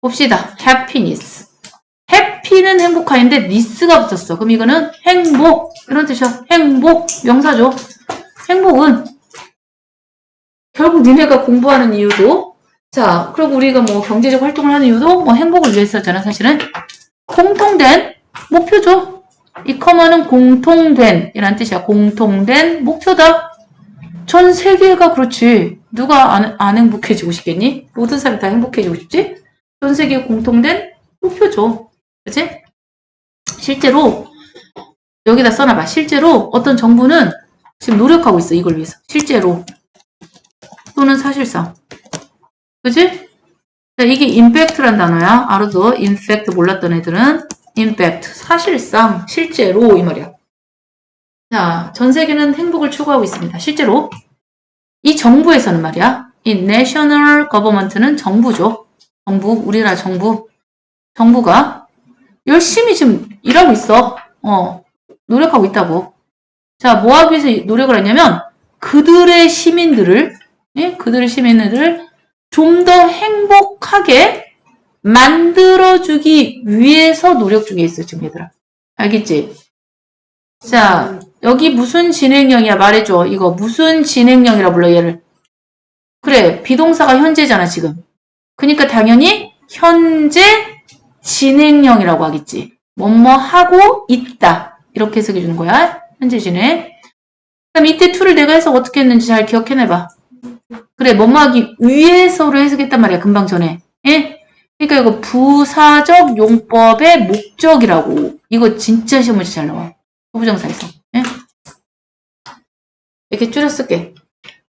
봅시다. happiness. happy는 행복한데 ness가 붙었어. 그럼 이거는 행복 이런 뜻이야. 행복 명사죠. 행복은 결국 니네가 공부하는 이유도 자 그리고 우리가 뭐 경제적 활동을 하는 이유도 뭐 행복을 위해서잖아 사실은 공통된 목표죠. 이 커머는 공통된 이란 뜻이야. 공통된 목표다. 전 세계가 그렇지. 누가 안, 안 행복해지고 싶겠니? 모든 사람이 다 행복해지고 싶지? 전 세계 공통된 목표죠. 그치? 실제로, 여기다 써놔봐. 실제로 어떤 정부는 지금 노력하고 있어. 이걸 위해서. 실제로. 또는 사실상. 자, 이게 impact란 단어야. 알아도 infect 몰랐던 애들은 impact. 사실상, 실제로 이 말이야. 자, 전 세계는 행복을 추구하고 있습니다. 실제로. 이 정부에서는 말이야. 이 national government는 정부죠. 정부, 우리나라 정부. 정부가 열심히 지금 일하고 있어. 어, 노력하고 있다고. 자, 뭐 위해서 노력을 했냐면, 그들의 시민들을, 예? 그들의 시민들을 좀 더 행복하게 만들어주기 위해서 노력 중에 있어, 지금 얘들아. 알겠지? 자, 여기 무슨 진행형이야? 말해줘. 이거 무슨 진행형이라 불러, 얘를. 그래, 비동사가 현재잖아, 지금. 그러니까 당연히 현재 진행형이라고 하겠지. 뭐뭐 하고 있다. 이렇게 해석해 주는 거야. 현재 진행. 그럼 이때 to를 내가 해석 어떻게 했는지 잘 기억해내봐. 그래, 뭐뭐 하기 위해서로 해석했단 말이야, 금방 전에. 예? 그러니까 이거 부사적 용법의 목적이라고. 이거 진짜 시험 문제 잘 나와. 부부정사에서. 예? 이렇게 줄여 쓸게.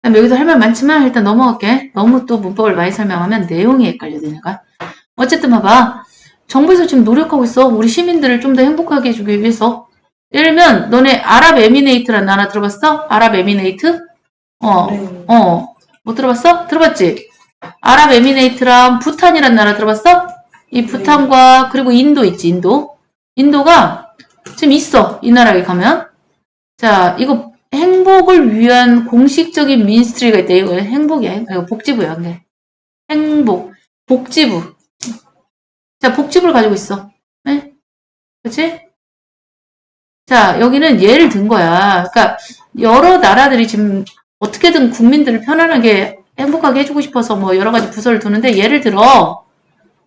그럼 여기서 할말 많지만 일단 넘어갈게. 너무 또 문법을 많이 설명하면 내용이 헷갈려 되니까. 어쨌든 봐봐. 정부에서 지금 노력하고 있어. 우리 시민들을 좀 더 행복하게 해주기 위해서. 예를 들면 너네 아랍에미네이트라는 나라 들어봤어? 아랍에미네이트? 어, 네. 어. 못 들어봤어? 들어봤지? 아랍에미네이트랑 부탄이라는 나라 들어봤어? 이 부탄과 그리고 인도 있지, 인도. 인도가 지금 있어. 이 나라에 가면. 자, 이거 행복을 위한 공식적인 민스트리가 있대. 이거 행복이야. 이거 복지부야. 근데. 행복. 복지부. 자, 복지부를 가지고 있어. 네? 그치? 자, 여기는 예를 든 거야. 그러니까 여러 나라들이 지금 어떻게든 국민들을 편안하게 행복하게 해주고 싶어서 뭐 여러 가지 부서를 두는데 예를 들어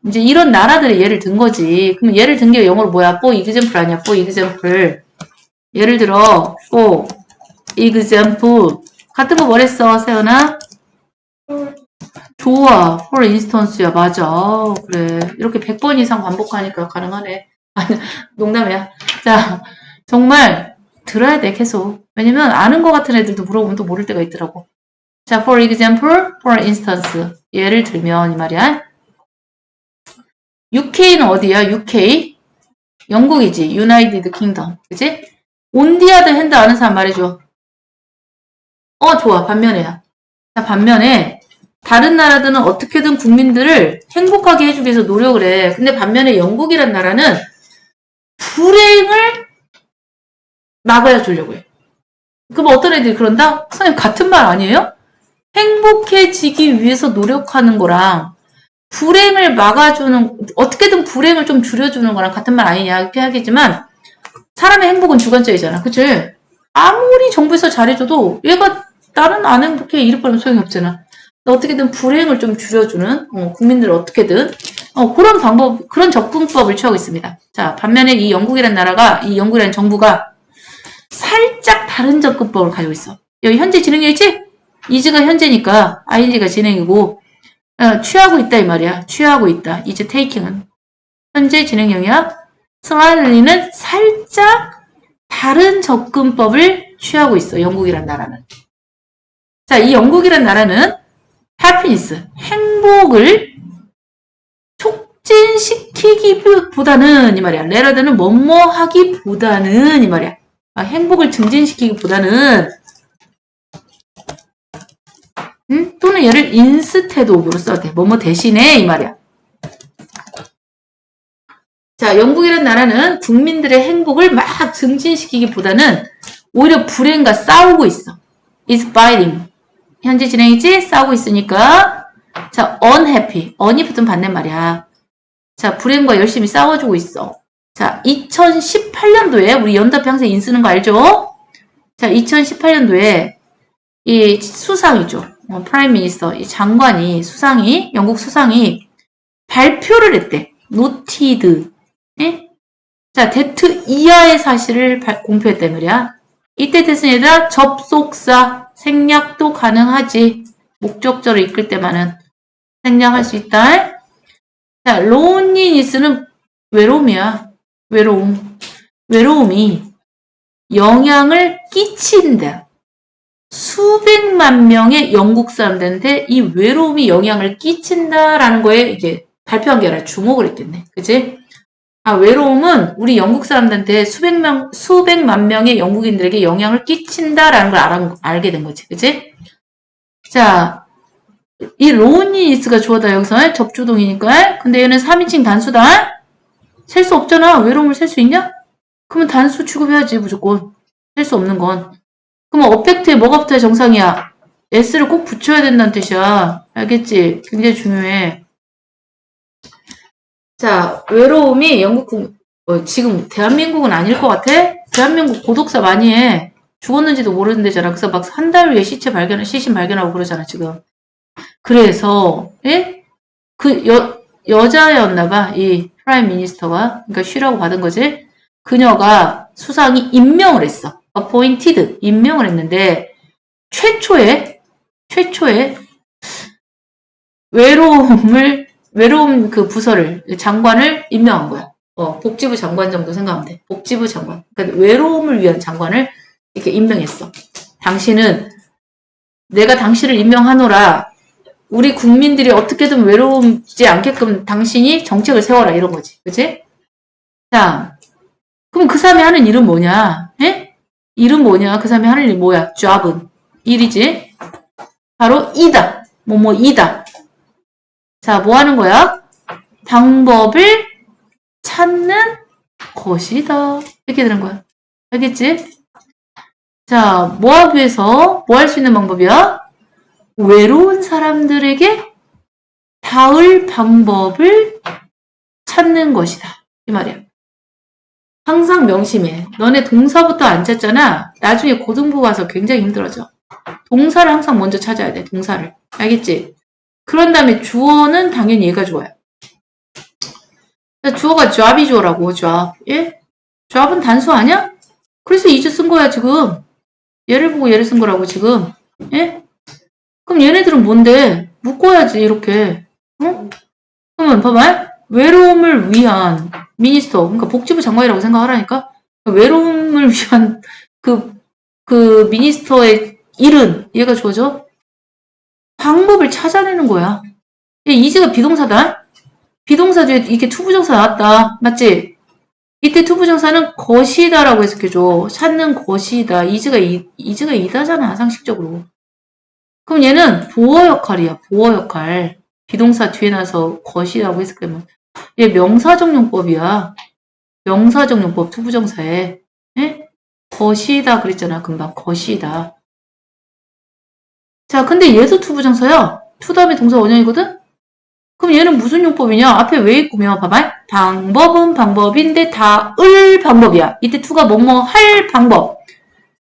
이제 이런 나라들의 예를 든 거지. 그럼 예를 든 게 영어로 뭐야? for example 아니야? for example. 예를 들어 for example 같은 거 뭐랬어, 세연아? 좋아. for instance야. 맞아. 그래. 이렇게 100번 이상 반복하니까 가능하네. 아니, 농담이야. 자, 정말 들어야 돼, 계속. 왜냐면 아는 거 같은 애들도 물어보면 또 모를 때가 있더라고. 자, for example, for instance. 예를 들면 이 말이야. UK는 어디야? UK? 영국이지. United Kingdom. 그지? 온디아드 핸드 아는 사람 말해줘. 어, 좋아. 반면에야. 자, 반면에 다른 나라들은 어떻게든 국민들을 행복하게 해주기 위해서 노력을 해. 근데 반면에 영국이란 나라는 불행을 막아야 주려고 해. 그럼 어떤 애들이 그런다? 선생님 같은 말 아니에요? 행복해지기 위해서 노력하는 거랑 불행을 막아주는 어떻게든 불행을 좀 줄여주는 거랑 같은 말 아니냐 이렇게 하겠지만 사람의 행복은 주관적이잖아 그치? 아무리 정부에서 잘해줘도 얘가 나는 안 행복해 이럴 소용이 없잖아 어떻게든 불행을 좀 줄여주는 어, 국민들을 어떻게든 어, 그런 방법 그런 접근법을 취하고 있습니다 자 반면에 이 영국이라는 나라가 이 영국이라는 정부가 살짝 다른 접근법을 가지고 있어 여기 현재 진행형 있지? 이즈가 현재니까 ing가 진행이고 어, 취하고 있다 이 말이야. 취하고 있다. 이제 taking은 현재 진행형이야. slightly는 살짝 다른 접근법을 취하고 있어. 영국이란 나라는. 자, 이 영국이란 나라는 happiness, 행복을 촉진시키기보다는 이 말이야. 레라드는 뭐뭐 하기보다는 이 말이야. 아, 행복을 증진시키기보다는 음? 또는 얘를 instead of로 써도 돼. 뭐뭐 대신에 이 말이야. 자, 영국이라는 나라는 국민들의 행복을 막 증진시키기보다는 오히려 불행과 싸우고 있어. is fighting. 현재 진행이지? 싸우고 있으니까. 자, unhappy. un이 붙은 반대 말이야. 자, 불행과 열심히 싸워주고 있어. 자, 2018년도에 우리 연답 평생 인 쓰는 거 알죠? 자, 2018년도에 이 수상이죠. 어, 프라임 미니스터, 이 장관이, 수상이, 영국 수상이 발표를 했대. 노티드. 예? 자, 데트 이하의 사실을 발- 공표했단 말이야. 이때 뜻은 얘들아, 접속사, 생략도 가능하지. 목적절을 이끌 때만은 생략할 수 있다. 자, 로니니스는 외로움이야. 외로움. 외로움이 영향을 끼친다. 수백만 명의 영국 사람들한테 이 외로움이 영향을 끼친다라는 거에 이제 발표한 게 아니라 주목을 했겠네. 그치? 아, 외로움은 우리 영국 사람들한테 수백 명, 수백만 명의 영국인들에게 영향을 끼친다라는 걸 알아, 알게 된 거지. 그치? 자, 이 로니니스가 주어다 여기서 접주동이니까. 근데 얘는 3인칭 단수다. 셀 수 없잖아. 외로움을 셀 수 있냐? 그러면 단수 취급해야지, 무조건. 셀 수 없는 건. 그러면 어펙트에 뭐가 붙어야 정상이야? s를 꼭 붙여야 된다는 뜻이야. 알겠지? 굉장히 중요해. 자, 외로움이 영국, 국- 어, 지금 대한민국은 아닐 것 같아? 대한민국 고독사 많이 해. 죽었는지도 모르는 데잖아. 그래서 막 한 달 후에 시체 발견, 시신 발견하고 그러잖아, 지금. 그래서, 예? 그 여, 여자였나봐, 이 프라임 미니스터가. 그러니까 쉬라고 받은 거지. 그녀가 수상이 임명을 했어. appointed, 임명을 했는데, 최초의, 최초의 외로움을, 외로움 그 부서를, 장관을 임명한 거야. 어, 복지부 장관 정도 생각하면 돼. 복지부 장관. 그러니까 외로움을 위한 장관을 이렇게 임명했어. 당신은 내가 당신을 임명하노라. 우리 국민들이 어떻게든 외로움지 않게끔 당신이 정책을 세워라 이런 거지. 그치? 자, 그럼 그 사람이 하는 일은 뭐냐? 예? 일은 뭐냐? 그 사람이 하는 일 뭐야? job은 일이지. 바로 이다. 뭐뭐 이다. 자, 뭐 하는 거야? 방법을 찾는 것이다. 이렇게 되는 거야. 알겠지? 자, 뭐 하기 위해서 뭐 할 수 있는 방법이야? 외로운 사람들에게 닿을 방법을 찾는 것이다. 이 말이야. 항상 명심해. 너네 동사부터 안 찾잖아. 나중에 고등부 가서 굉장히 힘들어져. 동사를 항상 먼저 찾아야 돼. 동사를. 알겠지? 그런 다음에 주어는 당연히 얘가 좋아요. 주어가 job이죠라고 job. 예? job은 단수 아니야? 그래서 이즈 쓴 거야 지금. 얘를 보고 얘를 쓴 거라고 지금. 예? 그럼 얘네들은 뭔데? 묶어야지 이렇게. 응? 그러면 봐봐. 외로움을 위한 미니스터, 그러니까 복지부 장관이라고 생각하라니까. 외로움을 위한 그, 그 미니스터의 일은 얘가 주어져. 방법을 찾아내는 거야. 얘 이즈가 비동사다. 비동사 뒤에 이게 투부정사 나왔다. 맞지? 이때 투부정사는 것이다라고 해석해줘. 찾는 것이다. 이즈가 이, 이즈가 이다잖아, 상식적으로. 그럼 얘는 보어 역할이야, 보어 역할. 비동사 뒤에 나서 것이라고 해석하면. 얘 명사적 용법이야. 명사적 용법, 투부정사에. 예? 것이다 그랬잖아, 금방. 것이다. 자, 근데 얘도 투부정사야. 투 다음에 동사 원형이거든? 그럼 얘는 무슨 용법이냐? 앞에 왜 있구며, 봐봐. 방법은 방법인데 다을 방법이야. 이때 투가 뭐뭐 할 방법.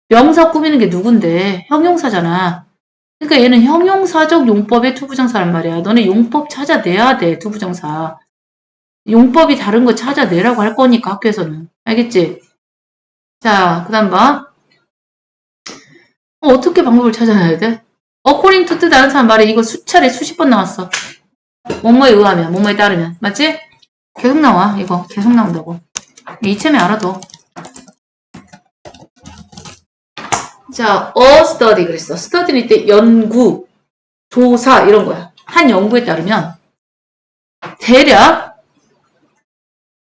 명사 꾸미는 게 누군데? 형용사잖아. 그러니까 얘는 형용사적 용법의 투부정사란 말이야. 너네 용법 찾아내야 돼, 투부정사. 용법이 다른 거 찾아내라고 할 거니까, 학교에서는. 알겠지? 자, 그 다음 봐. 어, 어떻게 방법을 찾아내야 돼? According to 뜻 아는 사람 말에 이거 수차례 수십 번 나왔어. 뭐뭐에 의하면, 뭐뭐에 따르면. 맞지? 계속 나와, 이거. 계속 나온다고. 이참에 알아둬. 자, a study 그랬어. study는 이때 연구, 조사, 이런 거야. 한 연구에 따르면, 대략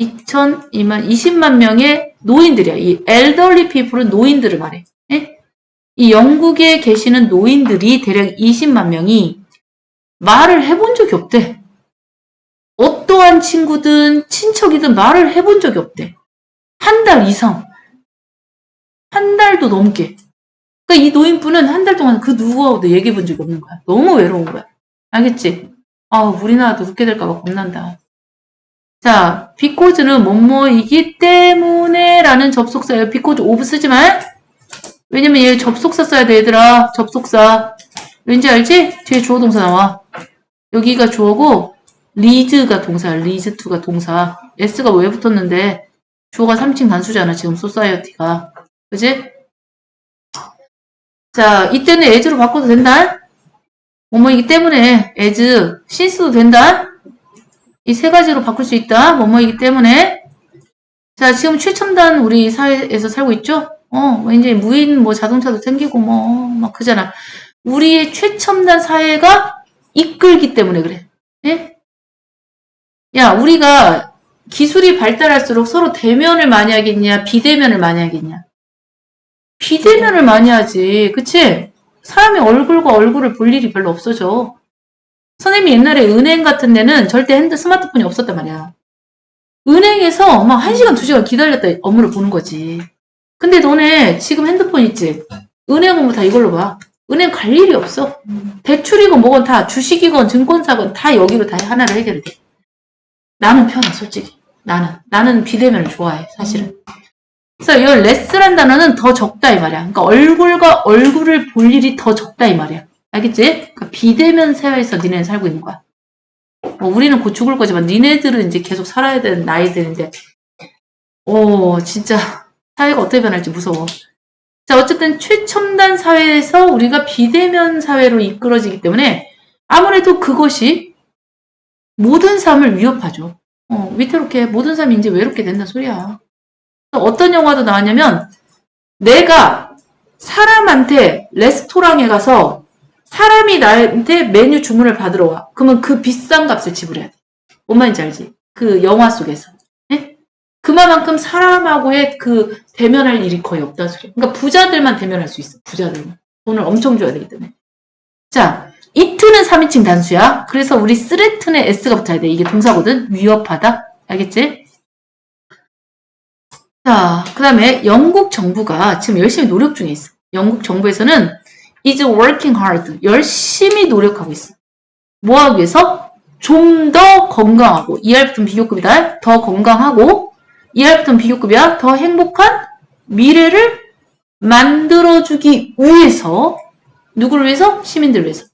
2천, 2만, 20만 명의 노인들이야. 이 elderly people은 노인들을 말해. 예? 이 영국에 계시는 노인들이 대략 20만 명이 말을 해본 적이 없대. 어떠한 친구든 친척이든 말을 해본 적이 없대. 한 달 이상. 한 달도 넘게. 그러니까 이 노인분은 한 달 동안 그 누구하고도 얘기해 본 적이 없는 거야. 너무 외로운 거야. 알겠지? 아, 우리나라도 늦게 될까봐 겁난다. 자, because는 뭐뭐이기 때문에 라는 접속사예요. because of 쓰지만 왜냐면 얘 접속사 써야 돼 얘들아. 접속사. 왠지 알지? 뒤에 주어 동사 나와. 여기가 주어고 리즈가 동사야. 리즈투가 동사. s가 왜 붙었는데 주어가 3층 단수잖아. 지금 소사이어티가. 그지? 자, 이때는 as로 바꿔도 된다. 뭐뭐이기 때문에 as, since도 된다. 이 세 가지로 바꿀 수 있다. 뭐뭐이기 때문에. 자, 지금 최첨단 우리 사회에서 살고 있죠? 어, 왠지 무인 뭐 자동차도 생기고 뭐, 막 그잖아. 우리의 최첨단 사회가 이끌기 때문에 그래. 예? 야, 우리가 기술이 발달할수록 서로 대면을 많이 하겠냐, 비대면을 많이 하겠냐. 비대면을 많이 하지. 그치? 사람이 얼굴과 얼굴을 볼 일이 별로 없어져. 선생님이 옛날에 은행 같은 데는 절대 핸드 스마트폰이 없었단 말이야. 은행에서 막 1시간, 2시간 기다렸다 업무를 보는 거지. 근데 너네 지금 핸드폰 있지? 은행 업무 다 이걸로 봐. 은행 갈 일이 없어. 대출이건 뭐건 다 주식이건 증권사건 다 여기로 다 하나를 해결이 돼. 나는 편해, 솔직히. 나는. 나는 비대면을 좋아해, 사실은. 그래서 이 레스란 단어는 더 적다 이 말이야. 그러니까 얼굴과 얼굴을 볼 일이 더 적다 이 말이야. 알겠지? 그러니까 비대면 사회에서 니네는 살고 있는 거야. 뭐 우리는 곧 죽을 거지만 니네들은 이제 계속 살아야 되는 나이들인데 오 진짜 사회가 어떻게 변할지 무서워. 자 어쨌든 최첨단 사회에서 우리가 비대면 사회로 이끌어지기 때문에 아무래도 그것이 모든 삶을 위협하죠. 어, 위태롭게 모든 삶이 이제 외롭게 된다 소리야. 어떤 영화도 나왔냐면 내가 사람한테 레스토랑에 가서 사람이 나한테 메뉴 주문을 받으러 와. 그러면 그 비싼 값을 지불해야 돼. 뭔 말인지 알지? 그 영화 속에서. 예? 그만큼 사람하고의 그 대면할 일이 거의 없다 소리. 그러니까 부자들만 대면할 수 있어. 부자들만. 돈을 엄청 줘야 되기 때문에. 자, 이트는 3인칭 단수야. 그래서 우리 쓰레트는 s가 붙어야 돼. 이게 동사거든. 위협하다. 알겠지? 자, 그 다음에 영국 정부가 지금 열심히 노력 중에 있어. 영국 정부에서는 is working hard. 열심히 노력하고 있어. 뭐 하기 위해서? 좀 더 건강하고, ER부터는 비교급이다. 더 건강하고, ER부터는 비교급이야. 더 행복한 미래를 만들어주기 위해서, 누구를 위해서? 시민들을 위해서.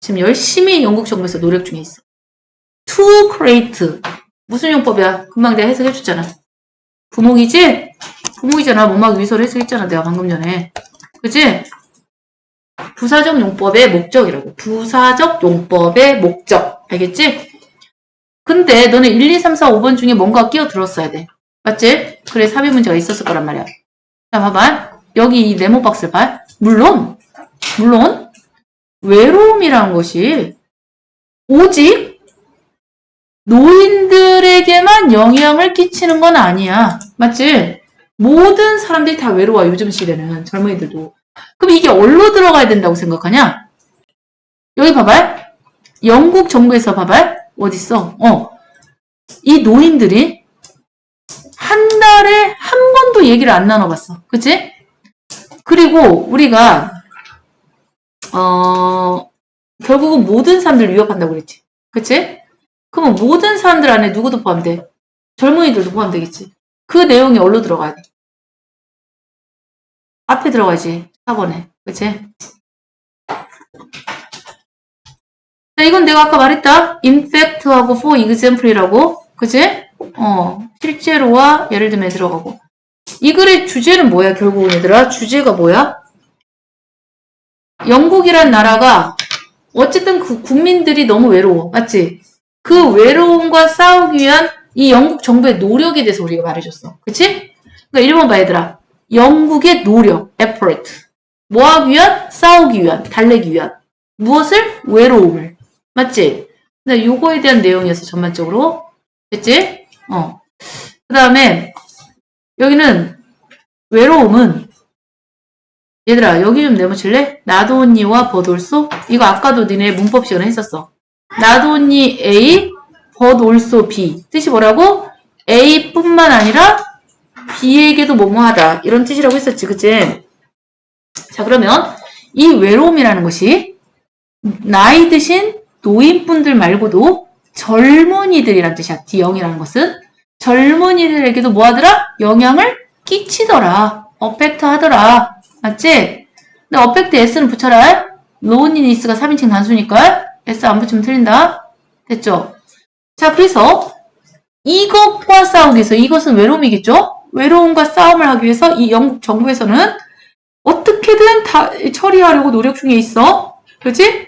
지금 열심히 영국 정부에서 노력 중에 있어. to create. 무슨 용법이야? 금방 내가 해석해줬잖아. 부목이지? 부목이잖아. 못막 위서를 해석했잖아. 내가 방금 전에. 그치? 부사적 용법의 목적이라고. 부사적 용법의 목적. 알겠지? 근데 너는 1, 2, 3, 4, 5번 중에 뭔가 끼어 들었어야 돼. 맞지? 그래, 삽입 문제가 있었을 거란 말이야. 자, 봐봐. 여기 이 네모 박스를 봐. 물론, 물론, 외로움이라는 것이 오직 노인들에게만 영향을 끼치는 건 아니야. 맞지? 모든 사람들이 다 외로워, 요즘 시대는. 젊은이들도. 그럼 이게 어디로 들어가야 된다고 생각하냐? 여기 봐봐. 영국 정부에서 봐봐. 어딨어? 어. 이 노인들이 한 달에 한 번도 얘기를 안 나눠봤어. 그치? 그리고 우리가, 어, 결국은 모든 사람들을 위협한다고 그랬지. 그치? 그러면 모든 사람들 안에 누구도 포함돼? 젊은이들도 포함되겠지. 그 내용이 어디로 들어가야 돼? 앞에 들어가지. 4번에. 그치? 자, 이건 내가 아까 말했다. 인팩트하고 for example이라고. 그치? 어, 실제로와 예를 들면 들어가고. 이 글의 주제는 뭐야, 결국은 얘들아? 주제가 뭐야? 영국이란 나라가 어쨌든 그 국민들이 너무 외로워. 맞지? 그 외로움과 싸우기 위한 이 영국 정부의 노력에 대해서 우리가 말해줬어. 그치? 그러니까 1번 봐, 얘들아. 영국의 노력, effort. 뭐 하기 위한? 싸우기 위한, 달래기 위한. 무엇을? 외로움을. 맞지? 근데 요거에 대한 내용이었어, 전반적으로. 됐지? 어. 그 다음에, 여기는, 외로움은, 얘들아, 여기 좀 네모칠래? 나도 언니와 버돌소? 이거 아까도 니네 문법 시간에 했었어. 나도 언니 A, 버돌소 B. 뜻이 뭐라고? A뿐만 아니라 B에게도 뭐뭐 하다. 이런 뜻이라고 했었지, 그치? 자, 그러면 이 외로움이라는 것이 나이 드신 노인분들 말고도 젊은이들이란 뜻이야. D0이라는 것은. 젊은이들에게도 뭐 하더라? 영향을 끼치더라. 어펙트 하더라. 맞지? 근데 어펙트 S는 붙여라. 로니니스가 3인칭 단수니까 S 안 붙이면 틀린다. 됐죠? 자, 그래서 이것과 싸우기 위해서 이것은 외로움이겠죠? 외로움과 싸움을 하기 위해서 이 영국 정부에서는 어떻게든 다 처리하려고 노력 중에 있어. 그렇지?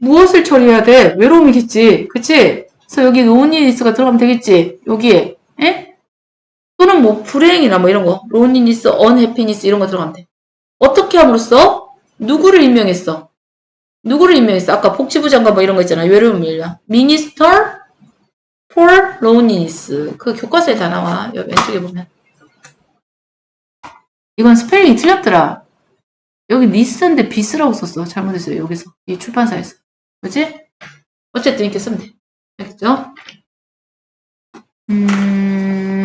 무엇을 처리해야 돼? 외로움이겠지. 그치? 그래서 여기 로니니스가 들어가면 되겠지. 여기에. 에? 또는 뭐 불행이나 뭐 이런 거. 로니니스, 언해피니스 이런 거 들어가면 돼. 어떻게 함으로써? 누구를 임명했어? 누구를 임명했어? 아까 복지부 장관 뭐 이런 거 있잖아. 외로움 일려. 미니스터 for. 그 교과서에 다 나와. 여기 왼쪽에 보면. 이건 스펠링이 틀렸더라. 여기 니스인데 비스라고 썼어. 잘못했어요. 여기서. 이 출판사에서. 그지? 어쨌든 이렇게 쓰면 돼. 알겠죠? mm.